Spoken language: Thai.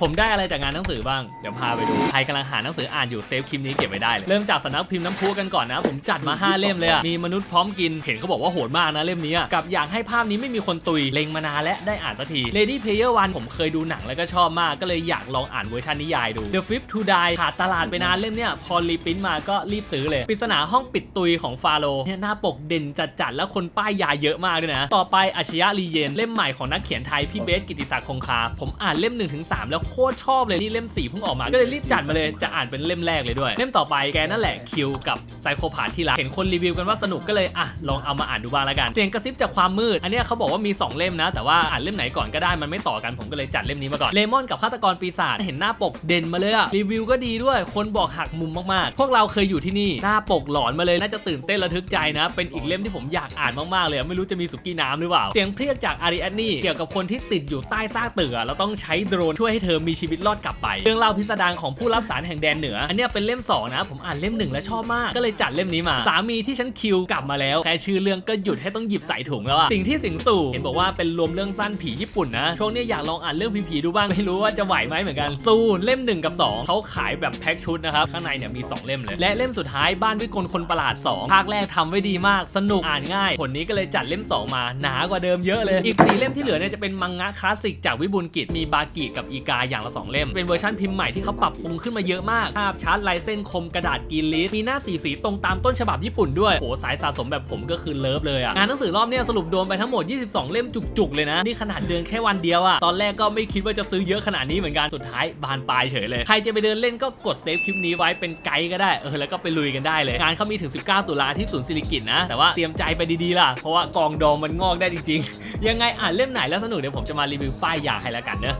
ผมได้อะไรจากงานหนังสือบ้าง เดี๋ยวพาไปดู ใครกำลังหาหนังสืออ่านอยู่เซฟคลิปนี้เก็บไว้ได้เลย เริ่มจากสำนักพิมพ์น้ำพุกันก่อนนะ ผมจัดมา 5 เล่มเลยอะมีมนุษย์พร้อมกิน เห็นเขาบอกว่าโหดมากนะเล่มนี้อะกับอยากให้ภาพนี้ไม่มีคนตุย เล็งมานานและได้อ่านสักที Lady Player One ผมเคยดูหนังแล้วก็ชอบมาก ก็เลยอยากลองอ่านเวอร์ชันนิยายดู The Fifth to Die ขาดตลาดไปนานเล่มเนี้ยพอรีปริ้นมาก็รีบซื้อเลยปริศนาห้องปิดตุยของฟาโรห์เนี่ยหน้าปกเด่นจัดๆแล้วคนป้ายยาเยอะมากด้วยนะ ต่อไปอาชญาลีเยนเล่มใหม่ของนักเขียนไทยพี่เบสกิติศักดิ์คงคาผมอ่านเล่ม1นถึงสแล้วโคคตรชอบเลยนี่เล่ม4เพิ่งออกมา ก็เลยรีบจัดมาเลยจะอ่านเป็นเล่มแรกเลยด้วย เล่มต่อไปแกนั่นแหละคิวกับ ไซโคพาธที่รักเห็นคนรีวิวกันว่าสนุกก็เลยอะลองเอามาอ่านดูบ้างล้วกัน เสียงกระซิบจากความมืด อันนี้เขาบอกว่ามี 2 เล่มนะ แต่ว่าอ่านเล่มไหนก่อนก็ได้มันไม่ต่อกันผมก็เลยจัดเล่มนี้มาก่อนเลมอนกับฆาตกรปีศาจเห็นหน้าปกเด่นมาเลยอะรีวิวก็ดีด้วยคนบอกหักมุมมากๆ พวกเราเคยอยู่ที่นี่หน้าปกหลอนมาเลยน่าจะตื่นเต้นระทึกใจนะ เป็นอีกเล่มที่ผมอยากอ่านมากๆเลย ไม่รู้จะมีสุกี้น้ำหรือเปล่าเสียงเพรียกจากอาริแอนนี่เกี่ยวกับคนที่ติดอยู่ใต้ซากตึกอแล้วต้องใช้โดรนช่วยให้เธอมีชีวิตรอดกลับไป เรื่องเล่าพิสดารของผู้รับสารแห่งแดนเหนือ อันนี้เป็นเล่มสองนะผมอ่านเล่มหนึ่งแล้วชอบมากก็เลยจัดเล่มนี้มา สามีที่ฉันคิวกลับมาแล้วแค่ชื่อเรื่องก็หยุดให้ต้องหยิบใส่ถุงแล้วอะสิ่งที่สิงสู่เห็นบอกว่าเป็นรวมเรื่องสั้นผีญี่ปุ่นนะช่วงนี้อยากลองอ่านเรื่องผีๆดูบ้างไม่รู้ว่าจะไหวไหมเหมือนกันสู่เล่ม1กับ2เขาขายแบบแพ็คชุดนะครับข้างในเนี่ยมี 2 เล่มเลย และเล่มสุดท้ายบ้านวิกลคนประหลาด 2 ภาคแรกทำไว้ดีมากสนุกอ่านง่าย ผลนี้ก็เลยจัดเล่ม 2 มาหนากว่าเดิมเยอะเลยอีก4เล่มที่เหลือเนี่ยจะเป็นมังงะคลาสสิกจากวิบูลกิจมีบากิกับอีกาอย่างละ2เล่มเป็นเวอร์ชันพิมพ์ใหม่ที่เขาปรับปรุงขึ้นมาเยอะมากภาพชัดลายเส้นคมกระดาษกีนลิสมีหน้าสีสีตรงตามต้นฉบับญี่ปุ่นด้วยโหสายสะสมแบบผมก็คือเลิฟเลยอะงานหนังสือรอบเนี้ยสรุปโดนไปทั้งหมด 22 เล่มจุกๆเลยนะ นี่ขนาดเดินแค่วันเดียวอะตอนแรกก็ไม่คิดว่าจะซื้อเยอะขนาดนี้เหมือนกันสุดท้ายบานปลายเฉยเลย ใครจะไปเดินเล่นก็กดเซฟคลิปนี้ไว้เป็นไกด์ก็ได้เออแล้วก็ไปลุยกันได้เลยงานเขามีถึง 19 ตุลาที่ศูนย์สิริกิตนะ แต่ว่าเตรียมใจไปดีๆล่ะเพราะว่ากองดองมันงอกได้จริงๆ ยังไงอ่านเล่มไหนแล้วสนุกเดี๋ยวผมจะมารีวิวป้ายยาให้แล้วกันเนอะ